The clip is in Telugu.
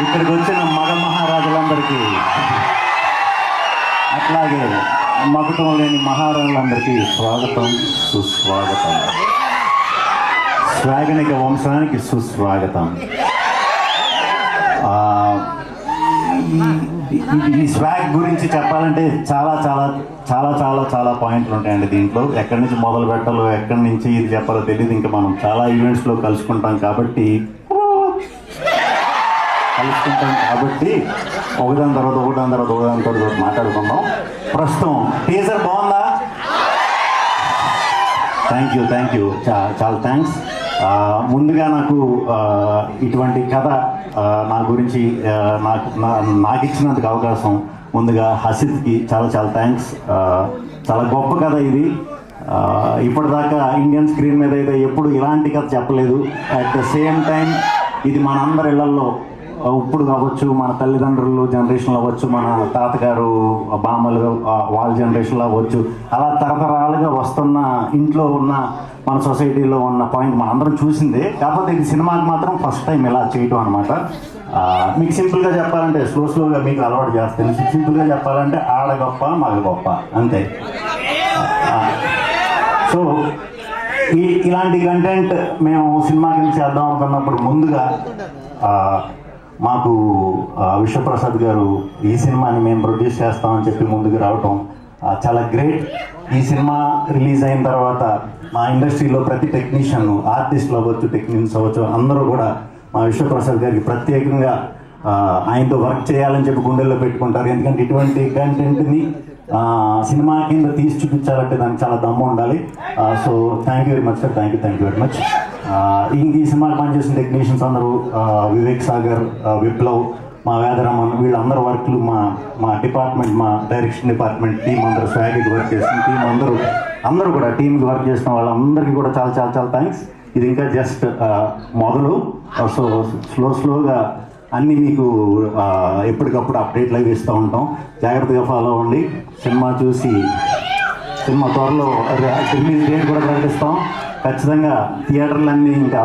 ఇక్కడికి వచ్చిన మగ మహారాజులందరికీ అట్లాగే మగటం లేని మహారాజులందరికీ స్వాగతం సుస్వాగతం. స్వాగనిక వంశానికి సుస్వాగతం. ఈ- ఈ స్వాగ్ గురించి చెప్పాలంటే చాలా చాలా చాలా చాలా చాలా పాయింట్లు ఉంటాయండి దీంట్లో. ఎక్కడి నుంచి మొదలు పెట్టాలో ఎక్కడి నుంచి ఇది చెప్పాలో తెలియదు ఇంకా మనం చాలా ఈవెంట్స్లో కలుసుకుంటాం కాబట్టి కలుసుకుంటాం కాబట్టి ఒకదాని తర్వాత ఒకదాని తర్వాత ఒకదాని తర్వాత మాట్లాడుకుందాం. ప్రస్తుతం టీజర్ బాగుందా? థ్యాంక్ యూ థ్యాంక్ యూ చాలా థ్యాంక్స్ ముందుగా నాకు ఇటువంటి కథ నా గురించి నాకు నాకు ఇచ్చినందుకు అవకాశం ముందుగా హసిత్కి చాలా చాలా థ్యాంక్స్ చాలా గొప్ప కథ ఇది. ఇప్పటిదాకా ఇండియన్ స్క్రీన్ మీద అయితే ఎప్పుడు ఇలాంటి కథ చెప్పలేదు. అట్ ద సేమ్ టైం ఇది మన అందరి ఇళ్ళలో ఇప్పుడు కావచ్చు మన తల్లిదండ్రులు జనరేషన్ అవ్వచ్చు మన తాతగారు బామ్మలు వాళ్ళ జనరేషన్లో అవ్వచ్చు అలా తరతరాలుగా వస్తున్న ఇంట్లో ఉన్న మన సొసైటీలో ఉన్న పాయింట్ మన అందరం చూసిందే. కాకపోతే ఇది సినిమాకి మాత్రం ఫస్ట్ టైం ఇలా చేయటం అనమాట మీకు సింపుల్గా చెప్పాలంటే స్లో స్లోగా మీకు అలవాటు చేస్తాను సింపుల్గా చెప్పాలంటే ఆడ గొప్ప మగ గొప్ప అంతే. సో ఈ ఇలాంటి కంటెంట్ మేము సినిమా చేద్దాం అనుకున్నప్పుడు ముందుగా మాకు విశ్వప్రసాద్ గారు ఈ సినిమాని మేము ప్రొడ్యూస్ చేస్తామని చెప్పి ముందుకు రావటం చాలా గ్రేట్. ఈ సినిమా రిలీజ్ అయిన తర్వాత మా ఇండస్ట్రీలో ప్రతి టెక్నీషియన్ ఆర్టిస్టులు అవ్వచ్చు టెక్నీషియన్స్ అవ్వచ్చు అందరూ కూడా మా విశ్వప్రసాద్ గారికి ప్రత్యేకంగా ఆయనతో వర్క్ చేయాలని చెప్పి గుండెల్లో పెట్టుకుంటారు. ఎందుకంటే ఇటువంటి కంటెంట్ని సినిమా కింద తీసి చూపించాలంటే దానికి చాలా దమ్ము ఉండాలి. So thank you very much sir thank you thank you very much ఈ సినిమాకి పనిచేసిన టెక్నీషియన్స్ అందరూ వివేక్ సాగర్ విప్లవ్ మా వేదరామన్ వీళ్ళందరూ వర్క్లు మా మా డిపార్ట్మెంట్ మా డైరెక్షన్ డిపార్ట్మెంట్ టీం అందరూ స్వాగికి వర్క్ చేసిన టీం అందరూ అందరూ కూడా టీంకి వర్క్ చేసిన వాళ్ళందరికీ కూడా చాలా చాలా చాలా థ్యాంక్స్ ఇది ఇంకా జస్ట్ మొదలు. సో స్లో స్లోగా అన్నీ మీకు ఎప్పటికప్పుడు అప్డేట్లు అవి ఇస్తూ ఉంటాం. జాగ్రత్తగా ఫాలో అవ్వండి. సినిమా చూసి సినిమా త్వరలో రిలీజ్ డేట్ కూడా ప్రకటిస్తాం. ఖచ్చితంగా థియేటర్లన్నీ ఇంకా